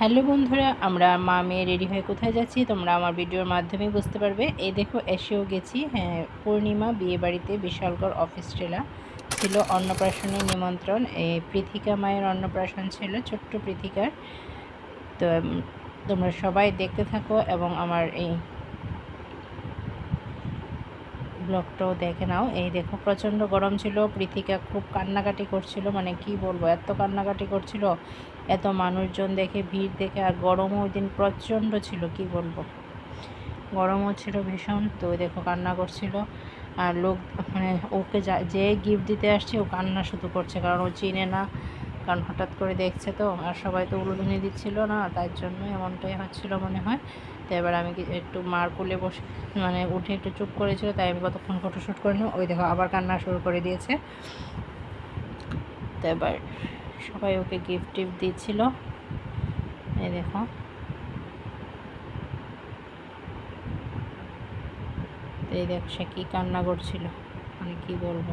Hello বন্ধুরা, আমরা মা মেয়ে রেডি হয়ে কোথায় যাচ্ছি? তোমরা আমার ভিডিওর মাধ্যমে বুঝতে পারবে। এই দেখো, এসেও গেছি। হ্যাঁ পূর্ণিমা, বিয়েবাড়িতে বিশালগড় অফিস টেলা ছিল অন্নপ্রাশনের নিমন্ত্রণ। এই পৃথিকা মায়ের অন্নপ্রাশন ছিল, ছোট্ট পৃথিকার তো তোমরা সবাই দেখতে থাকো এবং আমার এই ব্লগটাও দেখে নাও। এই দেখো, প্রচণ্ড গরম ছিল পৃথিকা খুব কান্নাকাটি করছিল মানে কি বলব, এত কান্নাকাটি করছিল, এত মানুষজন দেখে, ভিড় দেখে, আর গরমও ওই দিন প্রচণ্ড ছিল, কি বলব। গরমও ছিল ভীষণ, তো দেখো কান্না করছিল, আর লোক মানে ওকে যা গিফট দিতে আসছে, ও কান্না শুধু করছে, কারণ ও চিনে না কারণ হঠাৎ করে দেখছে তো, আর সবাই তো উলুধুনি দিচ্ছিল না, তার জন্য এমনটাই হচ্ছিল মনে হয়। তো এবার আমি একটু মার কুলে বসে মানে উঠে একটু চুপ করেছিল, তাই আমি কতক্ষণ ফটোশ্যুট করে নিই ওই দেখো আবার কান্না শুরু করে দিয়েছে। তো এবার সবাই ওকে গিফট টিফট দিচ্ছিল। এই দেখো। এই দেখ সে কী কান্না করছিল মানে কী বলব।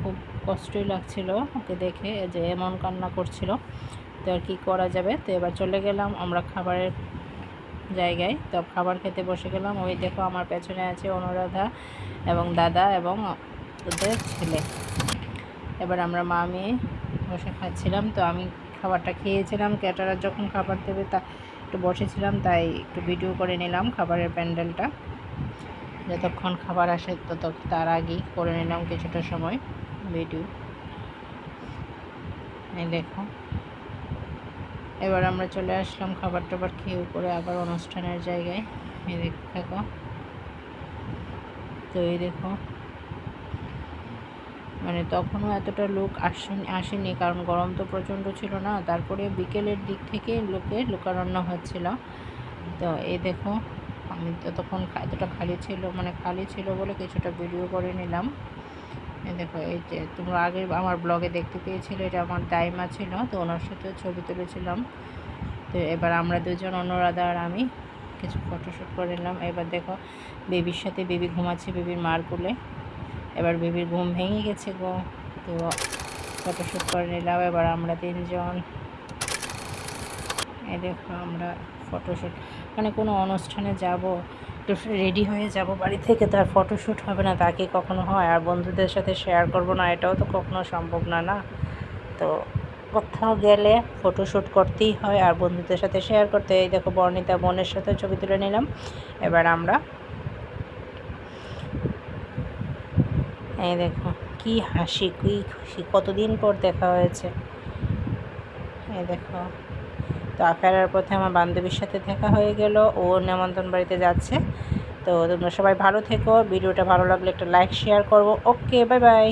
খুব কষ্টই লাগছিল ওকে দেখে, যে এমন কান্না করছিল। তো আর কী করা যাবে? তো এবার চলে গেলাম আমরা খাবারের জায়গায়। তো খাবার খেতে বসে গেলাম। ওই দেখো আমার পেছনে আছে অনুরাধা এবং দাদা এবং ওদের ছেলে। এবার আমরা মা মেয়ে বসে খাচ্ছিলাম। তো আমি খাবারটা খেয়েছিলাম। ক্যাটারার যখন খাবার দেবে তা একটু বসেছিলাম, তাই একটু ভিডিও করে নিলাম খাবারের প্যান্ডেলটা। যতক্ষণ খাবার আসে তত তার আগেই করে নিলাম কিছুটা সময়। ভিডিও। এই দেখো। এবার আমরা চলে আসলাম খাবার টাবার খেয়ে উপরে আবার অনুষ্ঠানের জায়গায়। এই দেখো তো এই দেখো। মানে তখনও এতটা লোক আসেনি আসেনি কারণ গরম তো প্রচণ্ড ছিল না। তারপরে বিকেলের দিক থেকে লোকে লোকারণ্য হচ্ছিল। তো এই দেখো, আমি ততক্ষণ এতটা খালি ছিল মানে খালি ছিল বলে কিছুটা ভিডিও করে নিলাম। দেখো, এই যে তোমরা আগে আমার ব্লগে দেখতে পেয়েছিলে, এটা আমার দাইমা ছিল, তো ওনার সাথে ছবি তুলেছিলাম। তো এবার আমরা দুজন, অনুরাধা আর আমি, কিছু ফটোশ্যুট করে নিলাম। এবার দেখো বেবির সাথে বেবি ঘুমাচ্ছে বেবির মার কুলে। এবার বেবির ঘুম ভেঙে গেছে গো। তো ফটোশ্যুট করে নিলাম। এবার আমরা তিনজন। এই দেখো, আমরা ফটোশ্যুট মানে কোনো অনুষ্ঠানে যাব। একটু রেডি হয়ে যাব বাড়ি থেকে তার ফটোশ্যুট হবে না তাকে কখনো হয়। আর বন্ধুদের সাথে শেয়ার করব না, এটাও তো কখনো সম্ভব না না? তো কোথাও গেলে ফটোশ্যুট করতেই হয়, আর বন্ধুদের সাথে শেয়ার করতে। এই দেখো, বর্ণিতা বোনের সাথে ছবি তুলে নিলাম। এবার আমরা এই দেখো, কি হাসি, কি খুশি, কতদিন পর দেখা হয়েছে? এই দেখো তো ফেরার পথে আমার বান্ধবীর সাথে দেখা হয়ে গেল। ও নেমন্তন বাড়িতে যাচ্ছে। তো তোমরা সবাই ভালো থেকো। ভিডিওটা ভালো লাগলে একটা লাইক শেয়ার করব। Okay bye bye